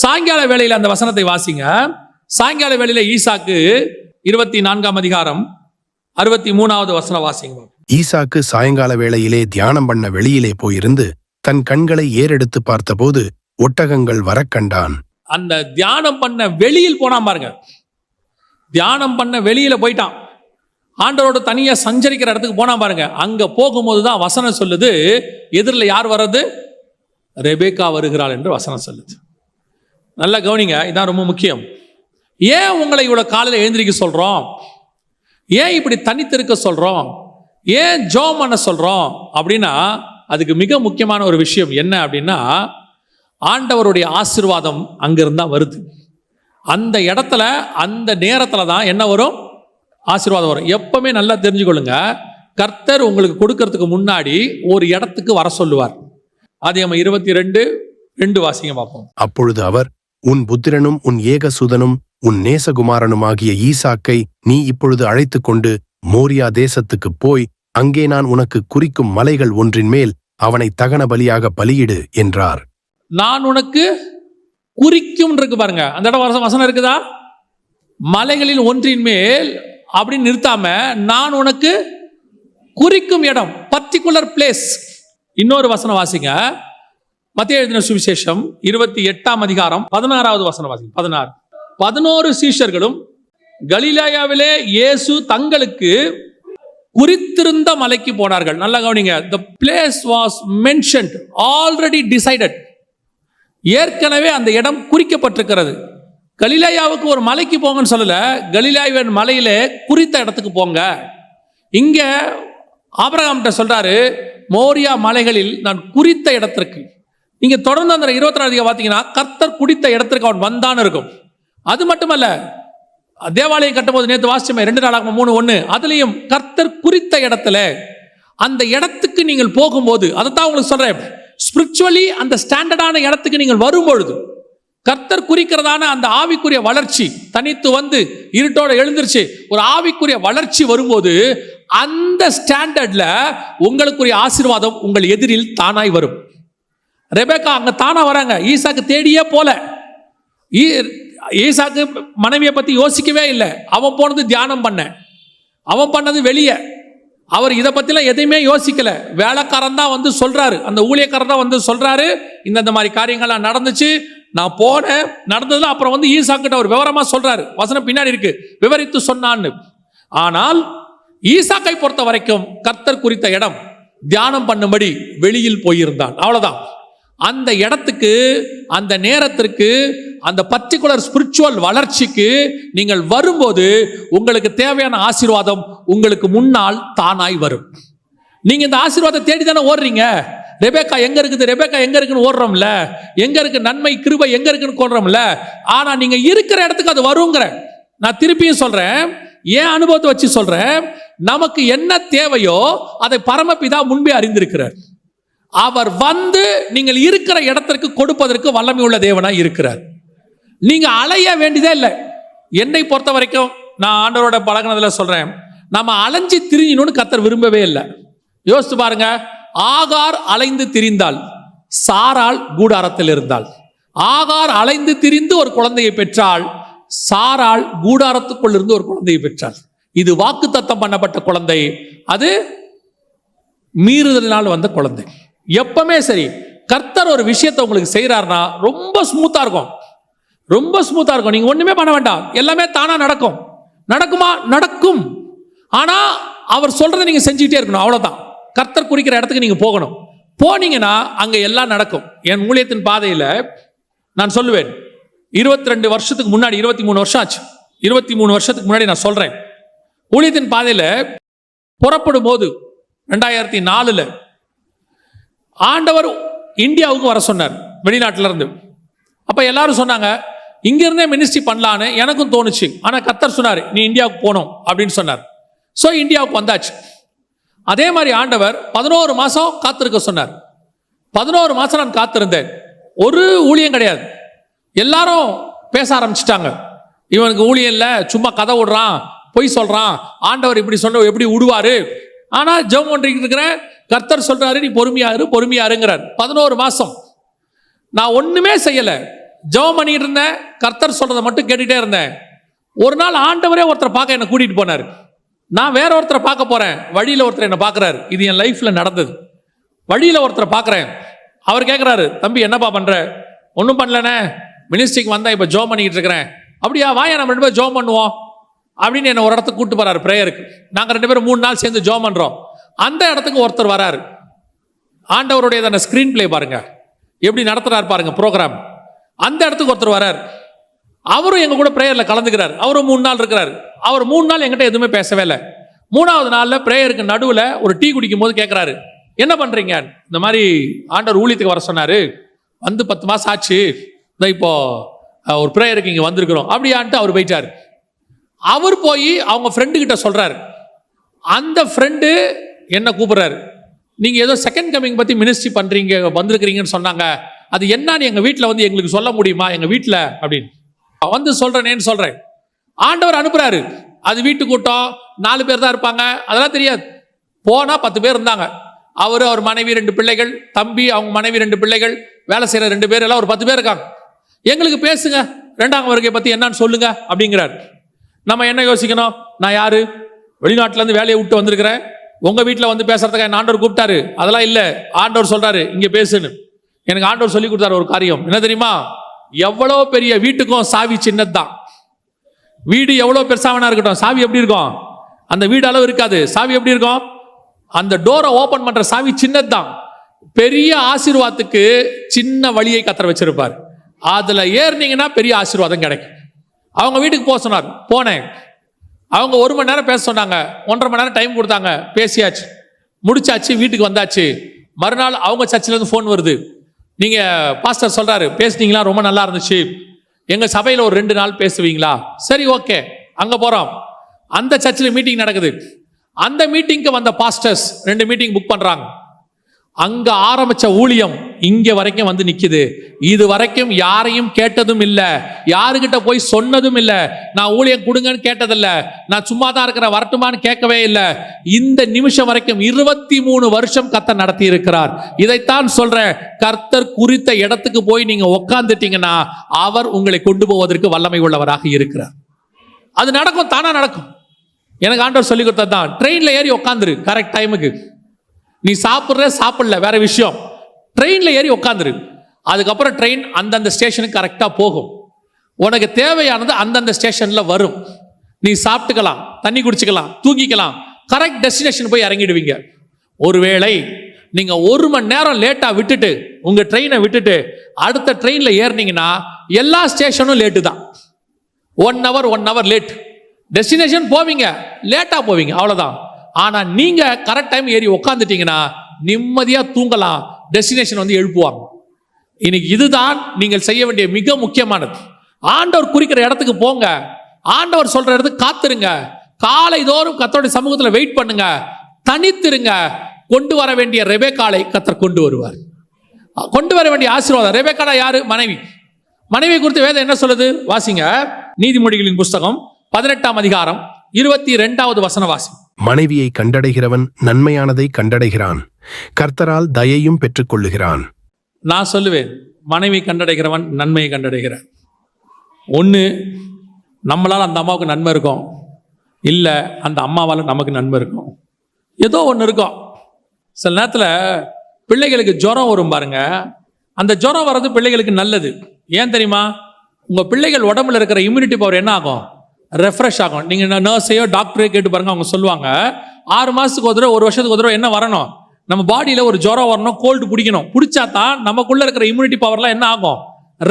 சாயங்கால வேளையில அந்த வசனத்தை வாசிங்க. சாயங்கால வேளையில ஈசாக்கு இருபத்தி நான்காம் அதிகாரம் அறுபத்தி மூணாவது வசனம் வாசிங்க. ஈசாக்கு சாயங்கால வேளையிலே தியானம் பண்ண வெளியிலே போயிருந்து தன் கண்களை ஏறெடுத்து பார்த்தபோது ஒட்டகங்கள் வரக் கண்டான். அந்த தியானம் பண்ண வெளியில் போனான் பாருங்க. தியானம் பண்ண வெளியில போயிட்டான். ஆண்டவரோட தனியா சஞ்சரிக்கிற இடத்துக்கு போனான் பாருங்க. அங்க போகும்போது தான் வசனம் சொல்லுது. எதிரில் யார் வர்றது? ரெபேக்கா வருகிறாள் என்று வசனம் சொல்லுது. நல்லா கவனிங்க இதான் ரொம்ப முக்கியம். ஏன் உங்களை இவ்வளோ காலையில் எழுந்திரிக்க சொல்கிறோம் ஏன் இப்படி தனித்திருக்க சொல்கிறோம் ஏன் ஜோம் பண்ண சொல்கிறோம் அப்படின்னா அதுக்கு மிக முக்கியமான ஒரு விஷயம் என்ன அப்படின்னா ஆண்டவருடைய ஆசீர்வாதம் அங்கிருந்தா வருது. அந்த இடத்துல அந்த நேரத்தில் தான் என்ன வரும்? ஆசீர்வாதம் வரும். எப்பவுமே நல்லா தெரிஞ்சுக்கொள்ளுங்க கர்த்தர் உங்களுக்கு கொடுக்கறதுக்கு முன்னாடி ஒரு இடத்துக்கு வர சொல்லுவார். அதே நம்ம இருபத்தி ரெண்டு ரெண்டு வாசிங்க பார்ப்போம். அப்பொழுது அவர் உன் புத்திரனும் உன் ஏகசுதனும் உன் நேசகுமாரனுமாகிய ஈசாக்கை நீ இப்பொழுது அழைத்து கொண்டு மோரியா தேசத்துக்குப் போய் அங்கே நான் உனக்கு குறிக்கும் மலைகள் ஒன்றின் மேல் அவனை தகன பலியாக பலியிடு என்றார். நான் உனக்கு குறிக்கும் இருக்கு பாருங்க. அந்த இடம் வசனம் வசனம் இருக்குதா? மலைகளில் ஒன்றின் மேல் அப்படின்னு நிறுத்தாம நான் உனக்கு குறிக்கும் இடம் பர்டிகுலர் பிளேஸ் இன்னொரு வசனம் வாசிங்க. மத்திய எழுதின சுவிசேஷம் இருபத்தி எட்டாம் அதிகாரம் பதினாறாவது வசன வாசி பதினாறு. பதினோரு சீஷர்களும் கலிலாயாவிலே இயேசு தங்களுக்கு குறித்திருந்த மலைக்கு போனார்கள். நல்லா கவனிங்க. The place was mentioned already decided ஏற்கனவே அந்த இடம் குறிக்கப்பட்டிருக்கிறது. கலிலாயாவுக்கு ஒரு மலைக்கு போங்கன்னு சொல்லல. கலிலாயுவன் மலையிலே குறித்த இடத்துக்கு போங்க. இங்க ஆபரகாம்கிட்ட சொல்றாரு மோரியா மலைகளில் நான் குறித்த இடத்திற்கு இங்க தொடர்ந்து அந்த இருபத்தி நாலு பார்த்தீங்கன்னா கர்த்தர் குடித்த இடத்திற்கு அவன் வந்தான்னு இருக்கும். அது மட்டுமல்ல தேவாலயம் கட்டும்போது நேற்று வாசிச்சமே ரெண்டு நாளாக மூணு ஒன்று அதுலேயும் கர்த்தர் குறித்த இடத்துல அந்த இடத்துக்கு நீங்கள் போகும்போது அதைத்தான் உங்களுக்கு சொல்கிறேன் ஸ்பிரிச்சுவலி அந்த ஸ்டாண்டர்டான இடத்துக்கு நீங்கள் வரும்பொழுது கர்த்தர் குறிக்கிறதான அந்த ஆவிக்குரிய வளர்ச்சி தனித்து வந்து இருட்டோட எழுந்திருச்சு ஒரு ஆவிக்குரிய வளர்ச்சி வரும்போது அந்த ஸ்டாண்டர்டில் உங்களுக்குரிய ஆசீர்வாதம் உங்கள் எதிரில் தானாய் வரும். ரெபேக்கா அங்கே தானா வராங்க. ஈசாக்கு தேடியே போல. ஈ- ஈசாக்கு மனைவியை பற்றி யோசிக்கவே இல்லை. அவன் போனது தியானம் பண்ண. அவன் பண்ணது வெளியே. அவர் இதை பற்றிலாம் எதையுமே யோசிக்கல. வேலைக்காரன் தான் வந்து சொல்கிறாரு அந்த ஊழியக்காரன் தான் வந்து சொல்கிறாரு இந்த இந்த மாதிரி காரியங்கள்லாம் நடந்துச்சு. நான் போனேன். நடந்ததில் அப்புறம் வந்து ஈசாக்கிட்ட ஒரு விவரமாக சொல்கிறாரு வசனம் பின்னாடி இருக்கு. விவரித்து சொன்னான்னு. ஆனால் ஈசாக்கை பொறுத்த வரைக்கும் கர்த்தர் குறித்த இடம் தியானம் பண்ணும்படி வெளியில் போயிருந்தான். அவ்வளோதான் அந்த இடத்துக்கு அந்த நேரத்திற்கு அந்த பர்டிகுலர் ஸ்பிரிச்சுவல் வளர்ச்சிக்கு நீங்கள் வரும்போது உங்களுக்கு தேவையான ஆசீர்வாதம் உங்களுக்கு முன்னால் தானாய் வரும். நீங்க இந்த ஆசீர்வாதத்தை தேடி தானே ஓடுறீங்க? ரெபேக்கா எங்க இருக்குது? ரெபேக்கா எங்க இருக்குன்னு ஓடுறோம்ல. எங்க இருக்கு? நன்மை கிருபை எங்க இருக்குன்னு ஓடுறோம்ல ஆனா நீங்க இருக்கிற இடத்துக்கு அது வருங்கிற. நான் திருப்பியும் சொல்றேன். ஏன் அனுபவத்தை வச்சு சொல்றேன்? நமக்கு என்ன தேவையோ அதை பரமபிதா முன்பே அறிந்திருக்கிறார். அவர் வந்து நீங்கள் இருக்கிற இடத்திற்கு கொடுப்பதற்கு வல்லமை உள்ள தேவனாக இருக்கிறார். நீங்கள் அலைய வேண்டியதே இல்லை. என்னை பொறுத்த வரைக்கும் நான் ஆண்டவரோட பழகினதில் சொல்கிறேன் நம்ம அலைஞ்சு திரிஞ்சணும்னு கத்தர் விரும்பவே இல்லை. யோசித்து பாருங்க. ஆகார் அலைந்து திரிந்தாள் சாரால் கூடாரத்தில் இருந்தாள் ஆகார் அலைந்து திரிந்து ஒரு குழந்தையை பெற்றால் சாரால் கூடாரத்துக்குள் இருந்து ஒரு குழந்தையை பெற்றாள் இது வாக்குத்தத்தம் பண்ணப்பட்ட குழந்தை. அது மீறுதலினால் வந்த குழந்தை. எப்பவுமே சரி. கர்த்தர் ஒரு விஷயத்தை உங்களுக்கு செய்கிறாருன்னா ரொம்ப ஸ்மூத்தாக இருக்கும். ரொம்ப ஸ்மூத்தாக இருக்கும். நீங்கள் ஒன்றுமே பண்ண வேண்டாம். எல்லாமே தானாக நடக்கும். நடக்குமா? நடக்கும். ஆனால் அவர் சொல்கிறத நீங்கள் செஞ்சுக்கிட்டே இருக்கணும். அவ்வளோதான் கர்த்தர் குறிக்கிற இடத்துக்கு நீங்கள் போகணும். போனீங்கன்னா அங்கே எல்லாம் நடக்கும். என் ஊழியத்தின் பாதையில் நான் சொல்லுவேன். இருபத்தி ரெண்டு வருஷத்துக்கு முன்னாடி இருபத்தி மூணு வருஷம் ஆச்சு. இருபத்தி மூணு வருஷத்துக்கு முன்னாடி நான் சொல்கிறேன் ஊழியத்தின் பாதையில் புறப்படும் போது ரெண்டாயிரத்தி நாலில் ஆண்டவர் இந்தியாவுக்கு வர சொன்னார் வெளிநாட்டிலேருந்து. இருந்து அப்ப எல்லாரும் சொன்னாங்க இங்கேருந்தே மினிஸ்ட்ரி பண்ணலான்னு எனக்கும் தோணுச்சு. ஆனா கத்தர் சொன்னார் நீ இந்தியாவுக்கு போகணும் அப்படின்னு சொன்னார். ஸோ இந்தியாவுக்கு வந்தாச்சு. அதே மாதிரி ஆண்டவர் பதினோரு மாசம் காத்திருக்க சொன்னார். பதினோரு மாசம் நான் காத்திருந்தேன். ஒரு ஊழியம் கிடையாது. எல்லாரும் பேச ஆரம்பிச்சிட்டாங்க. இவனுக்கு ஊழியம் இல்லை சும்மா கதை விடுறான் பொய் சொல்றான். ஆண்டவர் இப்படி சொன்ன எப்படி விடுவாரு ஆனால் ஜெபம் பண்ணிட்டு இருக்கிறேன் கர்த்தர் சொல்றாரு நீ பொறுமையாரு பொறுமையாருங்கிறார் பதினோரு மாசம். நான் ஒண்ணுமே செய்யல. ஜெபம் பண்ணிட்டு இருந்தேன் கர்த்தர் சொல்றதை மட்டும் கேட்டுட்டே இருந்தேன். ஒரு நாள் ஆண்டவரே ஒருத்தர் பார்க்க என்னை கூட்டிட்டு போனார். நான் வேற ஒருத்தரை பார்க்க போறேன். வழியில ஒருத்தர் என்னை பார்க்கறாரு. இது என் லைஃப்ல நடந்தது. வழியில ஒருத்தரை பார்க்குறேன். அவர் கேட்குறாரு தம்பி என்னப்பா பண்ற? ஒன்றும் பண்ணலனே மினிஸ்ட்ரிக்கு வந்தேன் இப்போ ஜோம் பண்ணிக்கிட்டு இருக்கிறேன். அப்படியா வாயா நம்ம ரெண்டு பேரும் ஜோம் பண்ணுவோம். அப்படின்னு என்னை ஒரு இடத்துக்கு கூப்பிட்டு போறாரு ப்ரேயருக்கு நாங்கள் ரெண்டு பேரும் மூணு நாள் சேர்ந்து ஜோம் பண்ணுறோம் அந்த இடத்துக்கு ஒருத்தர் வராரு. ஆண்டவருடைய அந்த ஸ்க்ரீன் பிளே பாருங்க. எப்படி நடத்துறாரு பாருங்க ப்ரோக்ராம் அந்த இடத்துக்கு ஒருத்தர் வரார். அவரும் எங்க கூட ப்ரேயர்ல கலந்துக்கிறார். அவரும் மூணு நாள் இருக்கிறார். அவர் மூணு நாள் எங்கிட்ட எதுவுமே பேசவே இல்லை. மூணாவது நாளில் ப்ரேயருக்கு நடுவில் ஒரு டீ குடிக்கும் போது கேட்குறாரு என்ன பண்ணுறீங்க இந்த மாதிரி ஆண்டவர் ஊழியத்துக்கு வர சொன்னாரு. வந்து பத்து மாதம் ஆச்சு. இந்த இப்போ ஒரு ப்ரேயருக்கு இங்கே வந்திருக்கிறோம். அப்படியான்ட்டு அவர் போயிட்டார். அவர் போய் அவங்க ஃப்ரெண்டுக்கிட்ட சொல்கிறார் அந்த ஃப்ரெண்டு என்ன கூப்பிடுறாரு? நீங்க ஏதோ செகண்ட் கமிங் பத்தி மினிஸ்ட்ரி பண்றீங்க வந்திருக்கிறீங்கன்னு சொன்னாங்க. அது என்னன்னு எங்க வீட்டில் வந்து எங்களுக்கு சொல்ல முடியுமா? எங்க வீட்டில் அப்படின்னு. வந்து சொல்கிறேனேன்னு சொல்றேன். ஆண்டவர் அனுப்புறாரு. அது வீட்டு கூட்டம் நாலு பேர் தான் இருப்பாங்க. அதெல்லாம் தெரியாது. போனா பத்து பேர் இருந்தாங்க. அவர் அவர் மனைவி ரெண்டு பிள்ளைகள் தம்பி அவங்க மனைவி ரெண்டு பிள்ளைகள் வேலை செய்யற ரெண்டு பேர் எல்லாம் ஒரு பத்து பேர் இருக்காங்க. எங்களுக்கு பேசுங்க. ரெண்டாம் வருகை பத்தி என்னன்னு சொல்லுங்க அப்படிங்கிறார். நம்ம என்ன யோசிக்கணும்? நான் யாரு? வெளிநாட்டுல இருந்து வேலையை விட்டு வந்திருக்கிறேன். உங்க வீட்டில் வந்து பேசுறதுக்கு என் ஆண்டவர் கூப்பிட்டாரு. அதெல்லாம் இல்லை. ஆண்டவர் சொல்றாரு இங்க பேசுன்னு. எனக்கு ஆண்டவர் சொல்லி கொடுத்தாரு ஒரு காரியம். என்ன தெரியுமா? எவ்வளோ பெரிய வீட்டுக்கும் சாவி சின்னதுதான். வீடு எவ்வளோ பெருசாவனா இருக்கட்டும். சாவி எப்படி இருக்கும்? அந்த வீடு அளவு இருக்காது. சாவி எப்படி இருக்கும்? அந்த டோரை ஓபன் பண்ற சாவி சின்னதுதான். பெரிய ஆசீர்வாதத்துக்கு சின்ன வழியை கத்தர வச்சிருப்பார். அதுல ஏறினீங்கன்னா பெரிய ஆசீர்வாதம் கிடைக்கும். அவங்க வீட்டுக்கு போக சொன்னார். போனேன். அவங்க ஒரு மணி நேரம் பேச சொன்னாங்க. ஒன்றரை மணி நேரம் டைம் கொடுத்தாங்க. பேசியாச்சு. முடிச்சாச்சு வீட்டுக்கு வந்தாச்சு. மறுநாள் அவங்க சர்ச்சிலேருந்து ஃபோன் வருது. நீங்கள் பாஸ்டர் சொல்கிறாரு பேசுனீங்களா? ரொம்ப நல்லா இருந்துச்சு. எங்கள் சபையில் ஒரு ரெண்டு நாள் பேசுவீங்களா? சரி ஓகே அங்கே போகிறோம் அந்த சர்ச்சில் மீட்டிங் நடக்குது. அந்த மீட்டிங்க்கு வந்த பாஸ்டர்ஸ் ரெண்டு மீட்டிங் புக் பண்ணுறாங்க அங்க ஆரம்பிச்ச ஊழியம் இங்க வரைக்கும் வந்து நிக்குது. இது வரைக்கும் யாரையும் கேட்டதும் இல்ல. யாருகிட்ட போய் சொன்னதும் இல்ல. நான் ஊழியம் கொடுங்கன்னு கேட்டதில்ல. நான் சும்மா தான் இருக்கிற வரட்டுமான்னு கேட்கவே இல்லை. இந்த நிமிஷம் வரைக்கும் இருபத்தி மூணு வருஷம் கத்த நடத்தி இருக்கிறார் இதைத்தான் சொல்றேன். கர்த்தர் குறித்த இடத்துக்கு போய் நீங்க உக்காந்துட்டீங்கன்னா அவர் உங்களை கொண்டு போவதற்கு வல்லமை உள்ளவராக இருக்கிறார். அது நடக்கும் தானா நடக்கும். எனக்கு ஆண்டவர் சொல்லி கொடுத்தது தான் ட்ரெயின்ல ஏறி உட்காந்துரு கரெக்ட் டைமுக்கு நீ சாப்பிட்ற சாப்பிடல வேற விஷயம். ட்ரெயினில் ஏறி உட்காந்துரு அதுக்கப்புறம் ட்ரெயின் அந்தந்த ஸ்டேஷனுக்கு கரெக்டாக போகும். உனக்கு தேவையானது அந்தந்த ஸ்டேஷனில் வரும். நீ சாப்பிட்டுக்கலாம் தண்ணி குடிச்சுக்கலாம் தூங்கிக்கலாம். கரெக்ட் டெஸ்டினேஷன் போய் இறங்கிடுவீங்க. ஒருவேளை நீங்கள் ஒரு மணி நேரம் லேட்டாக விட்டுட்டு உங்கள் ட்ரெயினை விட்டுட்டு அடுத்த ட்ரெயினில் ஏறினீங்கன்னா எல்லா ஸ்டேஷனும் லேட்டு தான். One hour one hour late destination போவீங்க லேட்டாக போவீங்க அவ்வளோதான் ஆனா நீங்க கரெக்ட் டைம் ஏறி உட்காந்துட்டீங்கன்னா நிம்மதியா தூங்கலாம். டெஸ்டினேஷன் வந்து எழுப்புவாங்க. இன்னைக்கு இதுதான் நீங்கள் செய்ய வேண்டிய மிக முக்கியமானது. ஆண்டவர் குறிக்கிற இடத்துக்கு போங்க. ஆண்டவர் சொல்ற இடத்துக்கு காத்துருங்க. காலை தோறும் கத்தருடைய சமூகத்தில் வெயிட் பண்ணுங்க. தனித்திருங்க. கொண்டு வர வேண்டிய ரெபேக்காலை கத்தர் கொண்டு வருவார். கொண்டு வர வேண்டிய ஆசீர்வாதம். ரெபேக்காலா யாரு? மனைவி. மனைவி குறித்து வேதம் என்ன சொல்லுது? வாசிங்க. நீதிமொழிகளின் புஸ்தகம் பதினெட்டாம் அதிகாரம் இருபத்தி ரெண்டாவது வசன வாசி மனைவியை கண்டடைகிறவன் நன்மையானதை கண்டடைகிறான். கர்த்தரால் தயையும் பெற்றுக்கொள்ளுகிறான். நான் சொல்லுவேன் மனைவி கண்டடைகிறவன் நன்மையை கண்டடைகிறான். ஒன்று நம்மளால் அந்த அம்மாவுக்கு நன்மை இருக்கும். இல்லை அந்த அம்மாவால் நமக்கு நன்மை இருக்கும். ஏதோ ஒன்று இருக்கும். சில நேரத்தில் பிள்ளைகளுக்கு ஜுரம் வரும் பாருங்க. அந்த ஜுரம் வர்றது பிள்ளைகளுக்கு நல்லது. ஏன் தெரியுமா? உங்கள் பிள்ளைகள் உடம்புல இருக்கிற இம்யூனிட்டி பவர் என்ன ஆகும்? ரெஃப்ரெஷ் ஆகும். நீங்கள் நர்ஸையோ டாக்டரையோ கேட்டு பாருங்க அவங்க சொல்லுவாங்க. ஆறு மாதத்துக்கு ஒரு தடவை ஒரு வருஷத்துக்கு ஒரு தடவை என்ன வரணும்? நம்ம பாடியில் ஒரு ஜுரம் வரணும் கோல்டு பிடிக்கணும். பிடிச்சா தான் நமக்குள்ளே இருக்கிற இம்யூனிட்டி பவர்லாம் என்ன ஆகும்?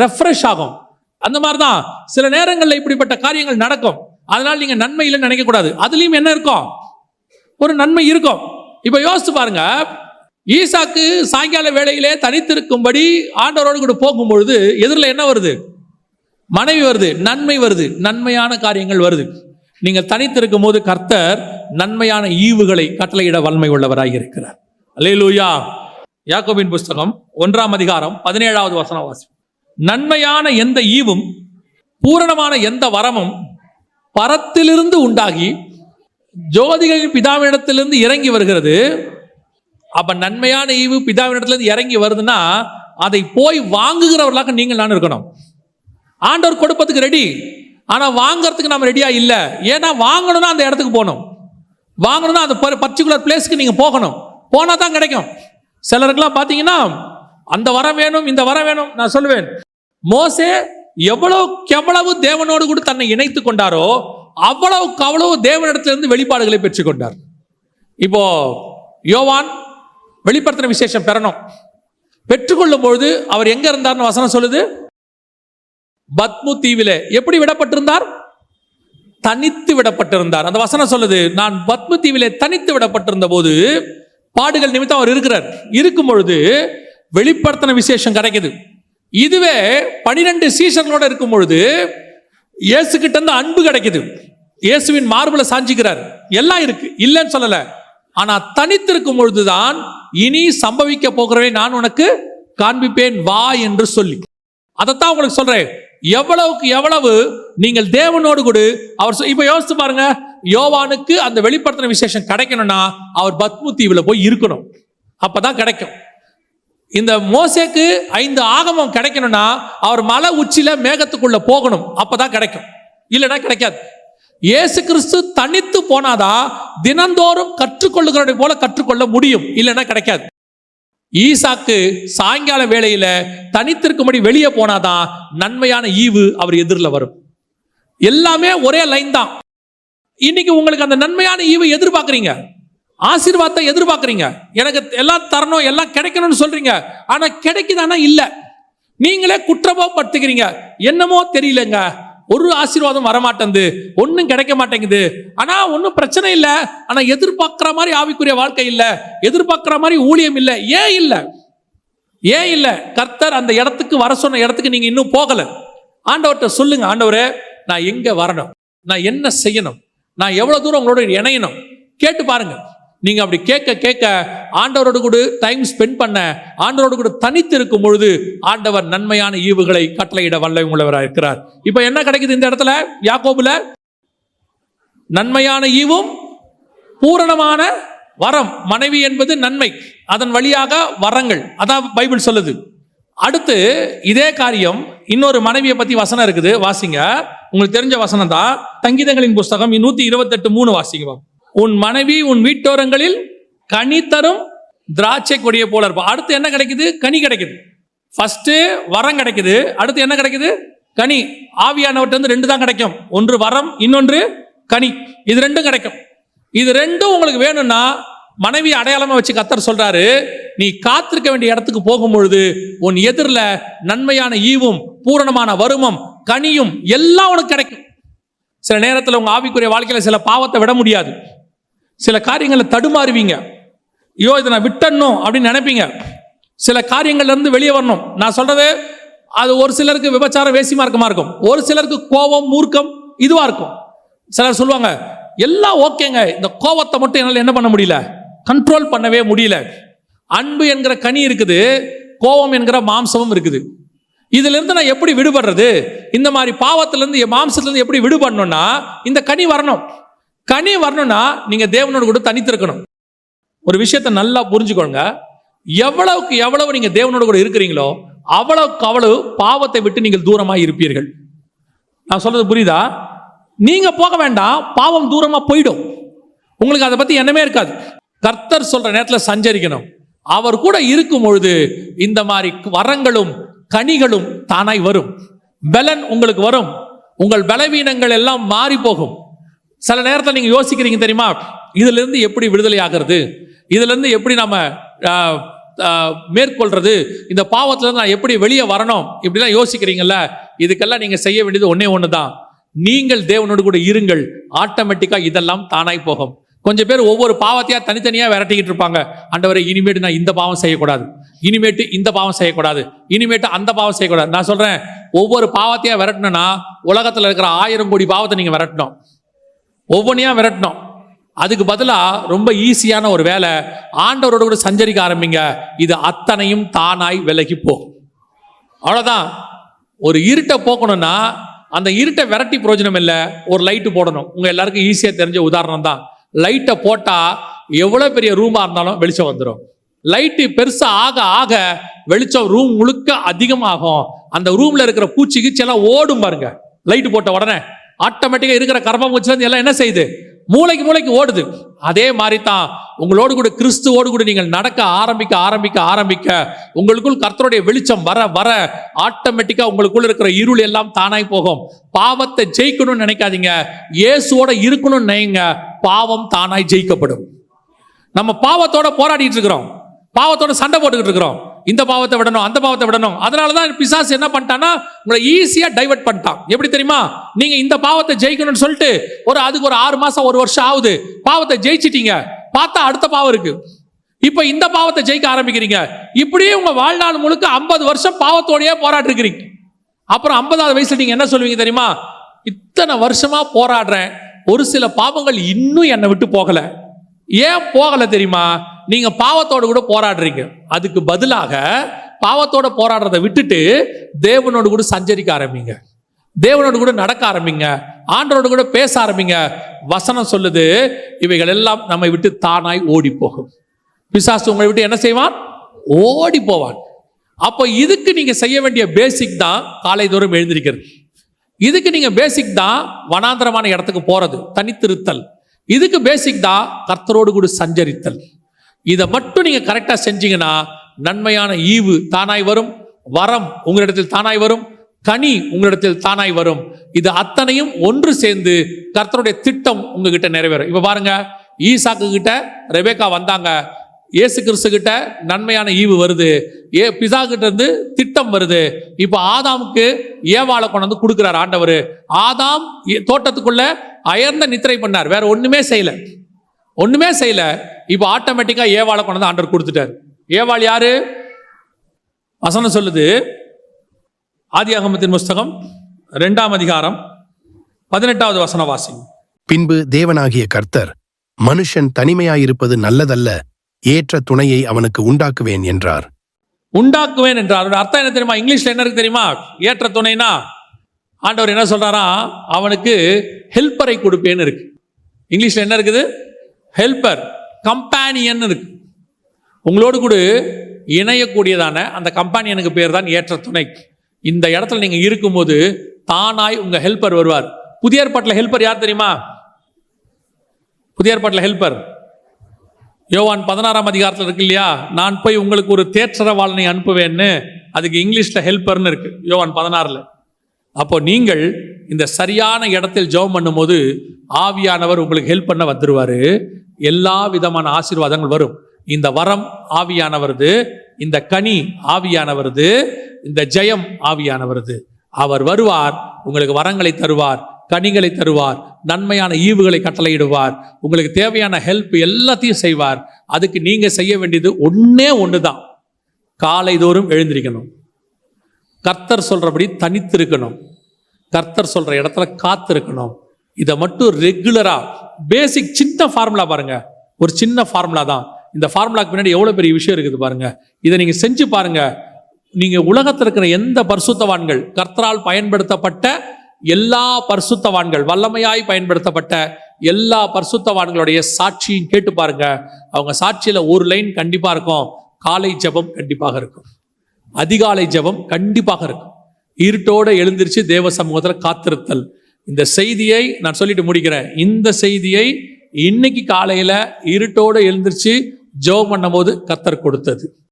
ரெஃப்ரெஷ் ஆகும். அந்த மாதிரி தான் சில நேரங்களில் இப்படிப்பட்ட காரியங்கள் நடக்கும். அதனால் நீங்கள் நன்மை இல்லைன்னு நினைக்கக்கூடாது அதுலேயும் என்ன இருக்கும்? ஒரு நன்மை இருக்கும். இப்போ யோசித்து பாருங்க. ஈசாக்கு சாயங்கால வேளையிலே தனித்திருக்கும்படி ஆண்டவரோடு கூட போகும்பொழுது எதிரில் என்ன வருது? மனைவி வருது நன்மை வருது நன்மையான காரியங்கள் வருது. நீங்கள் தனித்திருக்கும் போது கர்த்தர் நன்மையான ஈவுகளை கட்டளையிட வன்மை உள்ளவராக இருக்கிறார். அல்லேலூயா. யாக்கோபின் புஸ்தகம் ஒன்றாம் அதிகாரம் பதினேழாவது வசன வாசி நன்மையான எந்த ஈவும் பூரணமான எந்த வரமும் பரத்திலிருந்து உண்டாகி ஜோதிகளின் பிதாவினிடத்திலிருந்து இறங்கி வருகிறது. அப்ப நன்மையான ஈவு பிதாவினிடத்திலிருந்து இறங்கி வருதுன்னா அதை போய் வாங்குகிறவர்களாக நீங்கள் நான் இருக்கணும். ஆண்டவர் கொடுப்பதுக்கு ரெடி ஆனால் வாங்குறதுக்கு நம்ம ரெடியாக இல்லை. ஏன்னா வாங்கணும்னா அந்த இடத்துக்கு போகணும். வாங்கணும்னா அந்த பர்டிகுலர் பிளேஸ்க்கு நீங்கள் போகணும். போனால் தான் கிடைக்கும். சிலருக்குலாம் பார்த்தீங்கன்னா அந்த வரம் வேணும் இந்த வரம் வேணும் நான் சொல்லுவேன். மோசே எவ்வளவு கெவ்வளவு தேவனோடு கூட தன்னை இணைத்து கொண்டாரோ அவ்வளவு கவ்வளவு தேவனிடத்திலிருந்து வெளிப்பாடுகளை பெற்றுக்கொண்டார் இப்போ யோவான் வெளிப்படுத்தின விசேஷம் பெறணும். பெற்றுக்கொள்ளும் பொழுது அவர் எங்க இருந்தார்னு வசனம் சொல்லுது? பத்மு தீவில எப்படி விடப்பட்டிருந்தார்? தனித்து விடப்பட்டிருந்தார். அந்த வசனம் சொல்லுது நான் பத்ம தீவிலே தனித்து விடப்பட்டிருந்த போது பாடுகள் நிமித்தம் அவர் இருக்கிறார். இருக்கும் பொழுது வெளிப்படுத்தின விசேஷம் கிடைக்குது. இதுவே பனிரெண்டு சீசர்களோட இருக்கும் பொழுது இயேசு கிட்ட இருந்து அன்பு கிடைக்குது. இயேசுவின் மார்புல சாஞ்சிக்கிறார். எல்லாம் இருக்கு இல்லைன்னு சொல்லல. ஆனா தனித்திருக்கும் பொழுதுதான் இனி சம்பவிக்க போகிறவை நான் உனக்கு காண்பிப்பேன் வா என்று சொல்லி. அதைத்தான் உங்களுக்கு சொல்றேன். எவ்வளவுக்கு எவ்வளவு நீங்கள் தேவனோடு கூட. அவர் இப்ப யோசித்து பாருங்க. யோவானுக்கு அந்த வெளிப்படுத்தின விசேஷம் கிடைக்கணும்னா அவர் பத்மு தீவுல போய் இருக்கணும். அப்பதான் கிடைக்கும். இந்த மோசேக்கு ஐந்து ஆகமம் கிடைக்கணும்னா அவர் மலை உச்சியில மேகத்துக்குள்ள போகணும். அப்பதான் கிடைக்கும். இல்லைன்னா கிடைக்காது. இயேசு கிறிஸ்து தனித்து போனாதான் தினந்தோறும் கற்றுக்கொள்ளுகிறவரை போல கற்றுக்கொள்ள முடியும். இல்லைன்னா கிடைக்காது. ஈசாக்கு சாயங்கால வேளையில தனித்திருக்கும்படி வெளியே போனாதான் நன்மையான ஈவு அவர் எதிரில் வரும். எல்லாமே ஒரே லைன் தான். இன்னைக்கு உங்களுக்கு அந்த நன்மையான ஈவு எதிர்பார்க்குறீங்க. ஆசீர்வாதத்தை எதிர்பார்க்குறீங்க. எனக்கு எல்லாம் தரணும் எல்லாம் கிடைக்கணும்னு சொல்றீங்க. ஆனா கிடைக்குதானா? இல்லை. நீங்களே குற்றமோ படுத்துக்கிறீங்க என்னமோ தெரியலங்க. ஒரு ஆசீர்வாதம் வரமாட்டேங்குது ஒன்றும் கிடைக்க மாட்டேங்குது. ஆனால் ஒன்றும் பிரச்சனை இல்லை. ஆனால் எதிர்பார்க்குற மாதிரி ஆவிக்குரிய வாழ்க்கை இல்லை. எதிர்பார்க்குற மாதிரி ஊழியம் இல்லை. ஏன் இல்லை? ஏன் இல்லை? கர்த்தர் அந்த இடத்துக்கு வர சொன்ன இடத்துக்கு நீங்கள் இன்னும் போகலை. ஆண்டவர்கிட்ட சொல்லுங்க ஆண்டவரே நான் எங்கே வரணும்? நான் என்ன செய்யணும்? நான் எவ்வளோ தூரம் உங்களோட இணையணும்? கேட்டு பாருங்க. நீங்க அப்படி கேட்க கேட்க ஆண்டவரோடு கூட டைம் ஸ்பெண்ட் பண்ண ஆண்டவரோடு கூட தனித்து இருக்கும் பொழுது ஆண்டவர் நன்மையான ஈவுகளை கட்டளையிட வல்ல உள்ளவராக இருக்கிறார். இப்போ என்ன கிடைக்குது இந்த இடத்துல? யாக்கோபுல நன்மையான ஈவும் பூரணமான வரம். மனைவி என்பது நன்மை. அதன் வழியாக வரங்கள். அதான் பைபிள் சொல்லுது. அடுத்து இதே காரியம் இன்னொரு மனைவியை பத்தி வசனம் இருக்குது. வாசிங்க. உங்களுக்கு தெரிஞ்ச வசனம் தான் தங்கிதங்களின் புஸ்தகம் நூத்தி இருபத்தெட்டு மூணு வாசிங்க பாப்போம். உன் மனைவி உன் வீட்டோரங்களில் கனி தரும் திராட்சை கொடியை போல இருப்போம் அடுத்து என்ன கிடைக்குது? கனி கிடைக்குது. ஃபஸ்ட்டு வரம் கிடைக்குது. அடுத்து என்ன கிடைக்குது? கனி. ஆவியானவர்ட்ட ரெண்டு தான் கிடைக்கும். ஒன்று வரம் இன்னொன்று கனி. இது ரெண்டும் கிடைக்கும். இது ரெண்டும் உங்களுக்கு வேணும்னா மனைவி அடையாளமாக வச்சு கத்தர் சொல்றாரு நீ காத்திருக்க வேண்டிய இடத்துக்கு போகும் பொழுது உன் எதிரில் நன்மையான ஈவும் பூரணமான வருமம் கனியும் எல்லாம் உனக்கு கிடைக்கும். சில நேரத்தில் உங்க ஆவிக்குரிய வாழ்க்கையில் சில பாவத்தை விட முடியாது. சில காரியங்களை தடுமாறுவீங்க. ஐயோ இதை நான் விட்டணும் அப்படின்னு நினைப்பீங்க. சில காரியங்கள்லேருந்து வெளியே வரணும். நான் சொல்கிறது அது ஒரு சிலருக்கு விபச்சாரம் வேசி மார்க்கமா இருக்கும். ஒரு சிலருக்கு கோபம் மூர்க்கம் இதுவாக இருக்கும். சிலர் சொல்லுவாங்க எல்லாம் ஓகேங்க. இந்த கோபத்தை மட்டும் என்னால் என்ன பண்ண முடியல? கண்ட்ரோல் பண்ணவே முடியல. அன்பு என்கிற கனி இருக்குது கோபம் என்கிற மாம்சமும் இருக்குது. இதிலிருந்து நான் எப்படி விடுபடுறது? இந்த மாதிரி பாவத்திலேருந்து மாம்சத்துலேருந்து என் எப்படி விடுபடணும்னா இந்த கனி வரணும். கனி வரணும்னா நீங்க தேவனோடு கூட தனித்திருக்கணும் ஒரு விஷயத்தை நல்லா புரிஞ்சுக்கோங்க. எவ்வளவுக்கு எவ்வளவு நீங்க தேவனோடு கூட இருக்கிறீங்களோ அவ்வளவுக்கு அவ்வளவு பாவத்தை விட்டு நீங்கள் தூரமா இருப்பீர்கள். நான் சொல்றது புரியுதா? நீங்க போக வேண்டாம் பாவம் தூரமா போயிடும். உங்களுக்கு அதை பத்தி என்னமே இருக்காது. கர்த்தர் சொல்ற நேரத்தில் சஞ்சரிக்கணும். அவர் கூட இருக்கும் பொழுது இந்த மாதிரி வரங்களும் கனிகளும் தானாய் வரும். பலன் உங்களுக்கு வரும். உங்கள் பலவீனங்கள் எல்லாம் மாறி போகும் சில நேரத்தில் நீங்கள் யோசிக்கிறீங்க தெரியுமா? இதுலேருந்து எப்படி விடுதலை ஆகிறது? இதுலேருந்து எப்படி நம்ம மேற்கொள்றது? இந்த பாவத்திலிருந்து நான் எப்படி வெளியே வரணும்? இப்படிலாம் யோசிக்கிறீங்கல்ல? இதுக்கெல்லாம் நீங்கள் செய்ய வேண்டியது ஒன்றே ஒன்று தான் நீங்கள் தேவனோடு கூட இருங்கள். ஆட்டோமேட்டிக்காக இதெல்லாம் தானாய் போகும். கொஞ்சம் பேர் ஒவ்வொரு பாவத்தையாக தனித்தனியாக விரட்டிக்கிட்டு இருப்பாங்க. ஆண்டவரை இனிமேட்டு நான் இந்த பாவம் செய்யக்கூடாது. இனிமேட்டு இந்த பாவம் செய்யக்கூடாது. இனிமேட்டு அந்த பாவம் செய்யக்கூடாது. நான் சொல்கிறேன் ஒவ்வொரு பாவத்தையாக விரட்டணும்னா உலகத்தில் இருக்கிற ஆயிரம் கோடி பாவத்தை நீங்கள் விரட்டணும். ஒவ்வொன்றையா விரட்டணும். அதுக்கு பதிலாக ரொம்ப ஈஸியான ஒரு வேலை ஆண்டவரோட கூட சஞ்சரிக்க ஆரம்பிங்க. இது அத்தனையும் தானாய் விலகி போகும் அவ்வளோதான் ஒரு இருட்டை போக்கணும்னா அந்த இருட்டை விரட்டி பிரயோஜனம் இல்லை. ஒரு லைட்டு போடணும். உங்கள் எல்லாருக்கும் ஈஸியாக தெரிஞ்ச உதாரணம் தான். லைட்டை போட்டால் எவ்வளோ பெரிய ரூமாக இருந்தாலும் வெளிச்சம் வந்துடும் லைட்டு பெருசாக ஆக ஆக வெளிச்சம் ரூம் முழுக்க அதிகமாகும். அந்த ரூமில் இருக்கிற பூச்சி கீச்செல்லாம் ஓடும் பாருங்க. லைட்டு போட்ட உடனே. ஆட்டோமேட்டிக்காக இருக்கிற கர்மம் வந்து எல்லாம் என்ன செய்யுது? மூளைக்கு மூளைக்கு ஓடுது. அதே மாதிரி தான் உங்களோடு கூட கிறிஸ்துவோடு கூட நீங்கள் நடக்க ஆரம்பிக்க ஆரம்பிக்க ஆரம்பிக்க உங்களுக்குள் கர்த்தருடைய வெளிச்சம் வர வர ஆட்டோமேட்டிக்கா உங்களுக்குள் இருக்கிற இருள் எல்லாம் தானாய் போகும். பாவத்தை ஜெயிக்கணும்னு நினைக்காதீங்க. இயேசுவோட இருக்கணும்னு நினைங்க. பாவம் தானாய் ஜெயிக்கப்படும். நம்ம பாவத்தோட போராடிட்டு இருக்கிறோம். பாவத்தோட சண்டை போட்டுக்கிட்டு இருக்கிறோம். இந்த பாவத்தை விடணும் அந்த பாவத்தை விடணும். அதனால தான் பிசாஸ் என்ன பண்ணிட்டான்னா உங்களை ஈஸியாக டைவர்ட் பண்ணிட்டான். எப்படி தெரியுமா? நீங்கள் இந்த பாவத்தை ஜெயிக்கணும்னு சொல்லிட்டு ஒரு அதுக்கு ஒரு ஆறு மாதம் ஒரு வருஷம் ஆகுது. பாவத்தை ஜெயிச்சிட்டீங்க. பார்த்தா அடுத்த பாவம் இருக்கு. இப்போ இந்த பாவத்தை ஜெயிக்க ஆரம்பிக்கிறீங்க. இப்படியே உங்கள் வாழ்நாள் முழுக்க ஐம்பது வருஷம் பாவத்தோடையே போராட்டிருக்கிறீங்க அப்புறம் ஐம்பதாவது வயசுல நீங்கள் என்ன சொல்லுவீங்க தெரியுமா? இத்தனை வருஷமாக போராடுறேன். ஒரு சில பாவங்கள் இன்னும் என்னை விட்டு போகலை. ஏன் போகலை தெரியுமா? நீங்க பாவத்தோடு கூட போராடுறீங்க. அதுக்கு பதிலாக பாவத்தோட போராடுறதை விட்டுட்டு தேவனோடு கூட சஞ்சரிக்க ஆரம்பிங்க. தேவனோடு கூட நடக்க ஆரம்பிங்க. ஆண்டரோடு கூட பேச ஆரம்பிங்க. வசனம் சொல்லுது இவைகள் எல்லாம் நம்மை விட்டு தானாய் ஓடி போகும் பிசாசு உங்களை விட்டு என்ன செய்வான்? ஓடி போவான் அப்போ இதுக்கு நீங்க செய்ய வேண்டிய பேசிக் தான் காலை தோறும் எழுந்திருக்கிறது. இதுக்கு நீங்க பேசிக் தான் வனாந்தரமான இடத்துக்கு போறது தனித்திருத்தல். இதுக்கு பேசிக் தான் கர்த்தரோடு கூட சஞ்சரித்தல். இதை மட்டும் நீங்கள் கரெக்டாக செஞ்சீங்கன்னா நன்மையான ஈவு தானாய் வரும் வரம் உங்களிடத்தில் தானாய் வரும் கனி உங்களிடத்தில் தானாய் வரும். இது அத்தனையும் ஒன்று சேர்ந்து கர்த்தருடைய திட்டம் உங்ககிட்ட நிறைவேறும். இப்போ பாருங்க ஈசாக்கு கிட்ட ரெபேக்கா வந்தாங்க. இயேசு கிறிஸ்து கிட்ட நன்மையான ஈவு வருது. ஏ பிசா கிட்ட இருந்து திட்டம் வருது. இப்போ ஆதாமுக்கு ஏவாளை கொண்டு வந்து கொடுக்குறார் ஆண்டவர். ஆதாம் ஏ- தோட்டத்துக்குள்ள அயர்ந்த நித்திரை பண்ணார். வேற ஒண்ணுமே செய்யல. ஒண்ணுமே செய்யல. இப்போ ஆட்டோமேட்டிக்கா ஏவாளை கொண்டு வந்து ஆண்டவர் கொடுத்துட்டார். ஏவாள் யாரு? வசனம் சொல்லுது. ஆதி அகமத்தின் புஸ்தகம் ரெண்டாம் அதிகாரம் பதினெட்டாவது வசன வாசி பின்பு தேவனாகிய கர்த்தர் மனுஷன் தனிமையாயிருப்பது நல்லதல்ல ஏற்ற துணையை அவனுக்கு உண்டாக்குவேன் என்றார். உண்டாக்குவேன் என்றார். அதோட அர்த்தம் என்ன தெரியுமா? இங்கிலீஷ்ல என்ன இருக்கு தெரியுமா? ஏற்ற துணைனா? ஆண்டவர் என்ன சொல்றாரா? அவனுக்கு ஹெல்ப்பரை கொடுப்பேன்னு இருக்கு. இங்கிலீஷ்ல என்ன இருக்குது? ஹெல்ப்பர் கம்பானியன் இருக்கு. உங்களோடு கூட இணையக்கூடியதான அந்த கம்பானியனுக்கு பேர் தான் ஏற்ற துணை. இந்த இடத்துல நீங்க இருக்கும்போது தானாய் உங்க ஹெல்ப்பர் வருவார். புதிய ஏற்பாட்டில் ஹெல்ப்பர் யார் தெரியுமா? புதிய ஏற்பாட்டில் ஹெல்ப்பர் யோவான் பதினாறாம் அதிகாரத்தில் இருக்கு இல்லையா? நான் போய் உங்களுக்கு ஒரு தேற்றரவாளனை அனுப்புவேன்னு. அதுக்கு இங்கிலீஷில் ஹெல்ப்பர்னு இருக்கு யோவான் பதினாறில். அப்போ நீங்கள் இந்த சரியான இடத்தில் ஜெபம் பண்ணும்போது ஆவியானவர் உங்களுக்கு ஹெல்ப் பண்ண வந்துருவாரு. எல்லா விதமான ஆசீர்வாதங்கள் வரும். இந்த வரம் ஆவியானவரது இந்த கனி ஆவியானவரது இந்த ஜெயம் ஆவியானவரது. அவர் வருவார் உங்களுக்கு வரங்களை தருவார். கனிகளை தருவார் நன்மையான ஈவுகளை கட்டளையிடுவார் உங்களுக்கு தேவையான ஹெல்ப் எல்லாத்தையும் செய்வார். அதுக்கு நீங்க செய்ய வேண்டியது ஒன்றே ஒன்று காலை தோறும் எழுந்திருக்கணும். கர்த்தர் சொல்றபடி தனித்திருக்கணும். கர்த்தர் சொல்ற இடத்துல காத்திருக்கணும். இதை மட்டும் ரெகுலரா பேசிக் சின்ன ஃபார்முலா பாருங்க. ஒரு சின்ன ஃபார்முலா தான். இந்த ஃபார்முலாக்கு பின்னாடி எவ்வளவு பெரிய விஷயம் இருக்குது பாருங்க. இதை நீங்க செஞ்சு பாருங்க. நீங்க உலகத்தில் இருக்கிற எந்த பரிசுத்தவான்கள் கர்த்தரால் பயன்படுத்தப்பட்ட எல்லா பரிசுத்தவான்கள் வல்லமையாய் பயன்படுத்தப்பட்ட எல்லா பரிசுத்தவான்களுடைய சாட்சியும் கேட்டு பாருங்க. அவங்க சாட்சியில ஒரு லைன் கண்டிப்பா இருக்கும். காலை ஜெபம் கண்டிப்பாக இருக்கும். அதிகாலை ஜெபம் கண்டிப்பாக இருக்கும். இருட்டோட எழுந்திருச்சு தேவ சமூகத்தில் காத்திருத்தல். இந்த செய்தியை நான் சொல்லிட்டு முடிக்கிறேன். இந்த செய்தியை இன்னைக்கு காலையில இருட்டோட எழுந்திருச்சு ஜெபம் பண்ணும்போது கத்தர் கொடுத்தது.